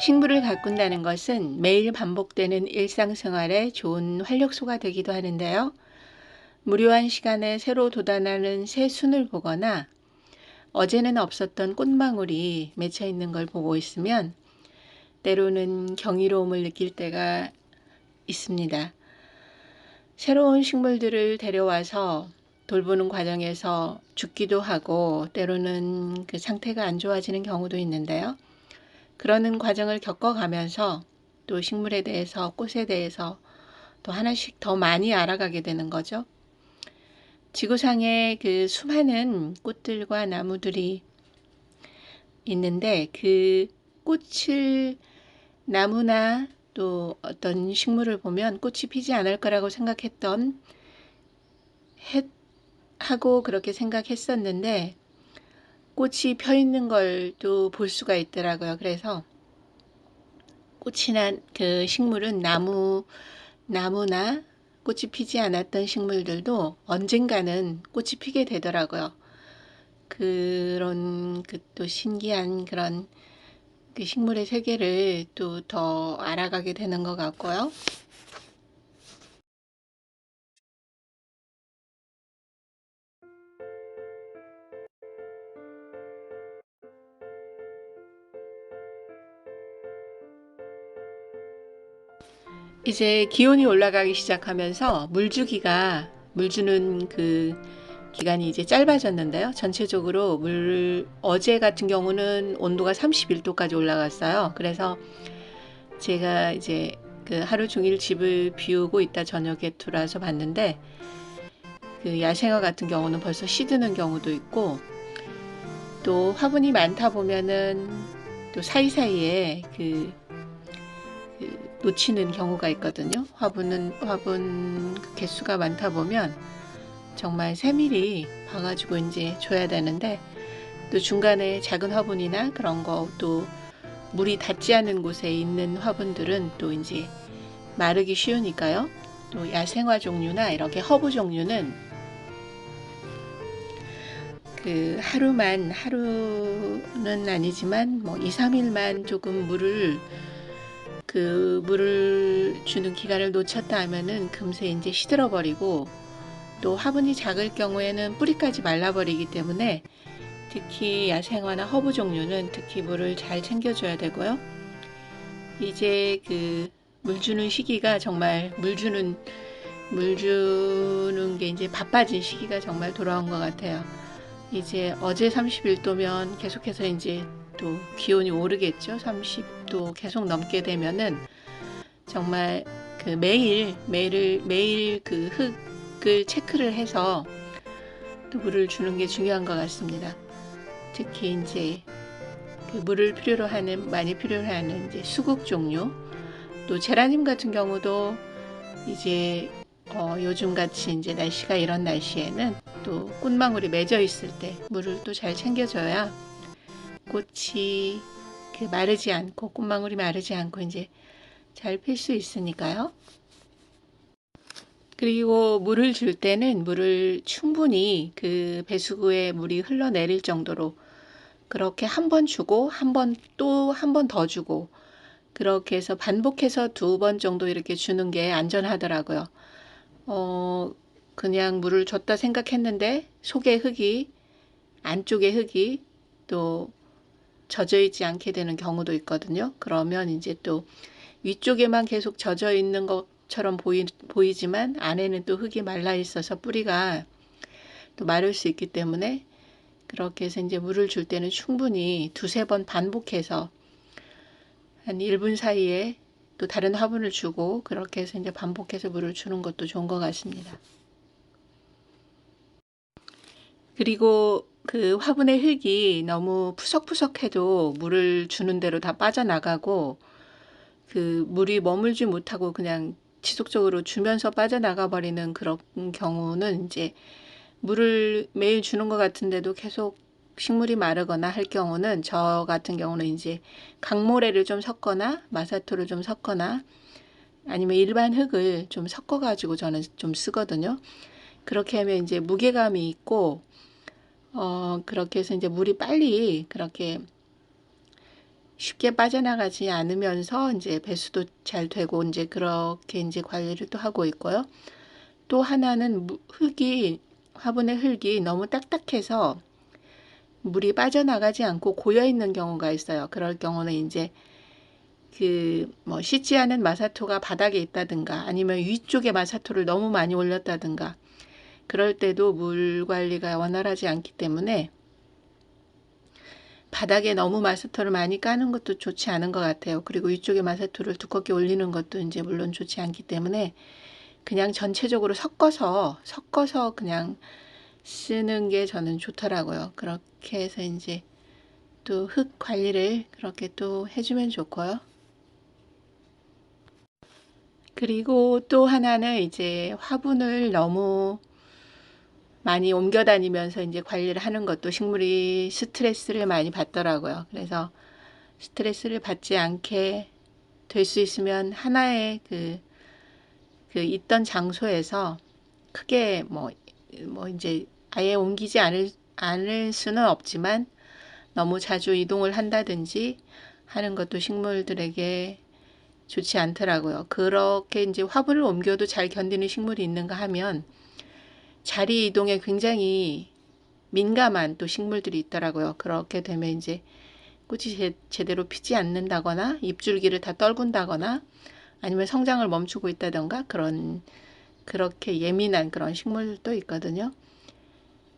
식물을 가꾼다는 것은 매일 반복되는 일상생활에 좋은 활력소가 되기도 하는데요. 무료한 시간에 새로 돋아나는 새 순을 보거나 어제는 없었던 꽃망울이 맺혀 있는 걸 보고 있으면 때로는 경이로움을 느낄 때가 있습니다. 새로운 식물들을 데려와서 돌보는 과정에서 죽기도 하고 때로는 그 상태가 안 좋아지는 경우도 있는데요. 그러는 과정을 겪어가면서 또 식물에 대해서 꽃에 대해서 또 하나씩 더 많이 알아가게 되는 거죠. 지구상에 그 수많은 꽃들과 나무들이 있는데 그 꽃을 나무나 또 어떤 식물을 보면 꽃이 피지 않을 거라고 생각했던 했, 하고 그렇게 생각했었는데 꽃이 펴 있는 걸또볼 수가 있더라고요. 그래서 꽃이나 그 식물은 나무 나무나 꽃이 피지 않았던 식물들도 언젠가는 꽃이 피게 되더라고요. 그런 그 또 신기한 그런 그 식물의 세계를 또 더 알아가게 되는 것 같고요. 이제 기온이 올라가기 시작하면서 물주기가 물 주는 그 기간이 이제 짧아졌는데요. 전체적으로 물 어제 같은 경우는 온도가 31도까지 올라갔어요. 그래서 제가 이제 그 하루 종일 집을 비우고 있다 저녁에 들어와서 봤는데 그 야생화 같은 경우는 벌써 시드는 경우도 있고 또 화분이 많다 보면은 또 사이사이에 그, 그 놓치는 경우가 있거든요. 화분은 화분 그 개수가 많다 보면 정말 세밀히 봐가지고 이제 줘야 되는데 또 중간에 작은 화분이나 그런 거 또 물이 닿지 않은 곳에 있는 화분들은 또 이제 마르기 쉬우니까요. 또 야생화 종류나 이렇게 허브 종류는 그 하루만 하루는 아니지만 뭐 2, 3일만 조금 물을 그 물을 주는 기간을 놓쳤다 하면은 금세 이제 시들어 버리고 또 화분이 작을 경우에는 뿌리까지 말라버리기 때문에 특히 야생화나 허브 종류는 특히 물을 잘 챙겨줘야 되고요. 이제 그 물 주는 시기가 정말 물 주는 물 주는 게 이제 바빠진 시기가 정말 돌아온 것 같아요. 이제 어제 31도면 계속해서 이제 또 기온이 오르겠죠. 30도 계속 넘게 되면은 정말 그 매일 매일 매일 그 흙을 체크를 해서 또 물을 주는 게 중요한 것 같습니다. 특히 이제 그 물을 필요로 하는 많이 필요로 하는 이제 수국 종류 또 제라늄 같은 경우도 이제 어, 요즘 같이 이제 날씨가 이런 날씨에는 또 꽃망울이 맺어 있을 때 물을 또 잘 챙겨줘야 꽃이 그 마르지 않고 꽃망울이 마르지 않고 이제 잘 필 수 있으니까요. 그리고 물을 줄 때는 물을 충분히 그 배수구에 물이 흘러내릴 정도로 그렇게 한 번 주고 한 번 또 한 번 더 주고 그렇게 해서 반복해서 두 번 정도 이렇게 주는 게 안전하더라고요. 어, 그냥 물을 줬다 생각했는데 속에 흙이 안쪽에 흙이 또 젖어 있지 않게 되는 경우도 있거든요. 그러면 이제 또 위쪽에만 계속 젖어 있는 것처럼 보이, 보이지만 안에는 또 흙이 말라 있어서 뿌리가 또 마를 수 있기 때문에 그렇게 해서 이제 물을 줄 때는 충분히 두세 번 반복해서 한 1분 사이에 또 다른 화분을 주고 그렇게 해서 이제 반복해서 물을 주는 것도 좋은 것 같습니다. 그리고 그 화분의 흙이 너무 푸석푸석해도 물을 주는 대로 다 빠져나가고 그 물이 머물지 못하고 그냥 지속적으로 주면서 빠져나가 버리는 그런 경우는 이제 물을 매일 주는 것 같은데도 계속 식물이 마르거나 할 경우는 저 같은 경우는 이제 강모래를 좀 섞거나 마사토를 좀 섞거나 아니면 일반 흙을 좀 섞어 가지고 저는 좀 쓰거든요. 그렇게 하면 이제 무게감이 있고 어 그렇게 해서 이제 물이 빨리 그렇게 쉽게 빠져나가지 않으면서 이제 배수도 잘 되고 이제 그렇게 이제 관리를 또 하고 있고요. 또 하나는 무- 흙이 화분의 흙이 너무 딱딱해서 물이 빠져나가지 않고 고여 있는 경우가 있어요. 그럴 경우는 이제 그 뭐 씻지 않은 마사토가 바닥에 있다든가 아니면 위쪽에 마사토를 너무 많이 올렸다든가 그럴 때도 물 관리가 원활하지 않기 때문에 바닥에 너무 마사토를 많이 까는 것도 좋지 않은 것 같아요. 그리고 위쪽에 마사토를 두껍게 올리는 것도 이제 물론 좋지 않기 때문에 그냥 전체적으로 섞어서 섞어서 그냥 쓰는 게 저는 좋더라고요. 그렇게 해서 이제 또 흙 관리를 그렇게 또 해주면 좋고요. 그리고 또 하나는 이제 화분을 너무 많이 옮겨 다니면서 이제 관리를 하는 것도 식물이 스트레스를 많이 받더라고요. 그래서 스트레스를 받지 않게 될 수 있으면 하나의 그, 그 있던 장소에서 크게 뭐, 뭐 이제 아예 옮기지 않을, 않을 수는 없지만 너무 자주 이동을 한다든지 하는 것도 식물들에게 좋지 않더라고요. 그렇게 이제 화분을 옮겨도 잘 견디는 식물이 있는가 하면 자리 이동에 굉장히 민감한 또 식물들이 있더라고요. 그렇게 되면 이제 꽃이 제, 제대로 피지 않는다거나 잎줄기를 다 떨군다거나 아니면 성장을 멈추고 있다던가 그런 그렇게 예민한 그런 식물도 있거든요.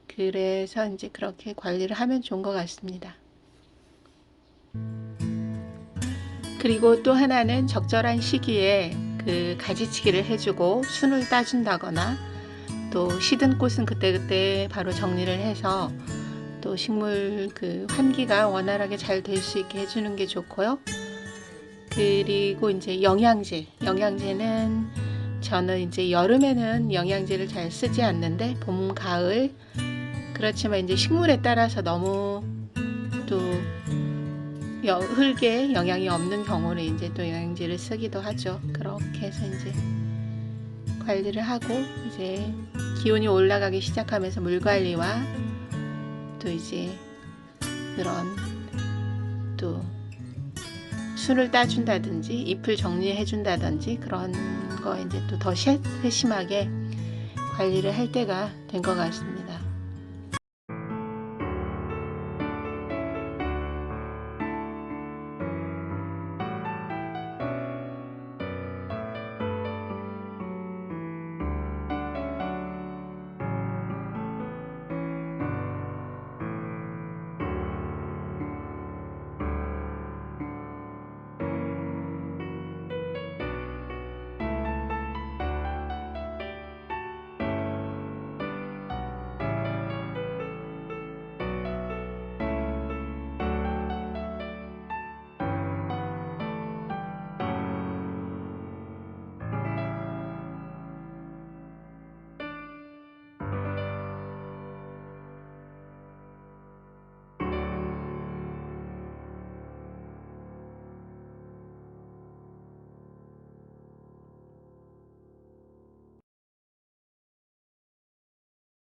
그래서 이제 그렇게 관리를 하면 좋은 것 같습니다. 그리고 또 하나는 적절한 시기에 그 가지치기를 해주고 순을 따준다거나 또 시든 꽃은 그때그때 바로 정리를 해서 또 식물 그 환기가 원활하게 잘 될 수 있게 해주는 게 좋고요. 그리고 이제 영양제, 영양제는 저는 이제 여름에는 영양제를 잘 쓰지 않는데 봄, 가을 그렇지만 이제 식물에 따라서 너무 또 여- 흙에 영양이 없는 경우는 이제 또 영양제를 쓰기도 하죠. 그렇게 해서 이제 관리를 하고 이제 기온이 올라가기 시작하면서 물 관리와 또 이제 그런 또 순을 따준다든지 잎을 정리해 준다든지 그런 거 이제 또 더 세심하게 관리를 할 때가 된 것 같습니다.